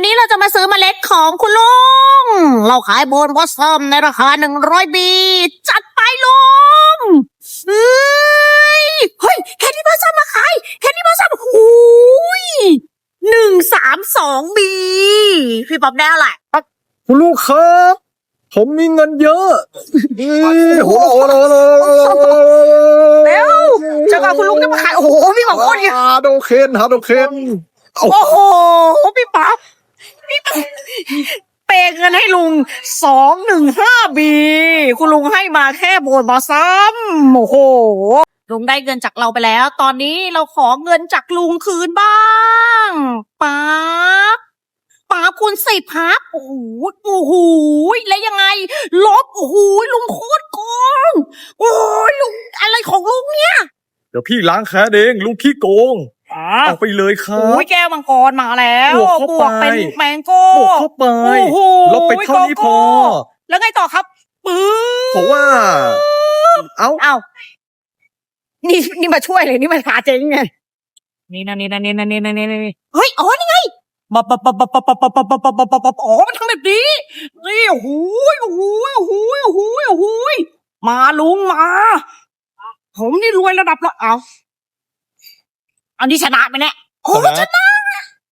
วันนี้เราจะมาซื้อเมล็ดของคุณลุง เราขายโบนบอสซัมในราคาหนึ่งร้อยบีจัดไปลุงเฮ้ยเฮ้ยแคนดี้บอสซัมมาขายแคนดี้บอสซัมหูยหนึ่งสามสองบีพี่ป๊อบได้อะไรคุณลูกครับ ผมมีเงินเยอะนี่โหโหโหโหเร็วจะกับคุณลุงจะมาขายโอ้โหพี่บอกโคตรเยอะฮาโดเคนฮาโดเคนโอ้โห พี่ป๊อบพี่ป๊อบ เปย์เงินให้ลุงสองหนึ่งห้าบีคุณลุงให้มาแค่โบนบอซ้ำโอ้โห ลุงได้เงินจากเราไปแล้ว ตอนนี้เราขอเงินจากลุงคืนบ้างป๊าบป๊าบคูณสิบครับโอ้โหโอ้โหแล้วยังไง ลบโอ้โหลุงโคตรโกงโอ้ยลุงอะไรของลุงเนี่ย เดี๋ยวพี่ล้างแค้นเองลุงขี้โกง อ๋อเอาไปเลยครัโอ้บ ยแก้วมังกรมาแล้วบวกเข้าบวกเป็นไปแมงโก้ บวกเข้าไปโอ้โหลบไปเท่านี้พอแล้วไงต่อครับปื้เพราะว่า เอ้า เอ้านี่นี่มาช่วยเลยนี่มาขาเจ๊งไงนี่นะนี่นะนี่นะนี่นะนี่นะนี่เฮ้ยอ๋อนี่ไงบับบับบับบับบับบับบับบับบับบับบับบับอ๋อมันทำแบบนี้นี่โอ้โหโอ้โหโอ้โหโอ้โหโอ้โหมาลุงมา ผมนี่รวยระดับละเอา อันนี้ชนะไปแน่โอ้ชนะชนะ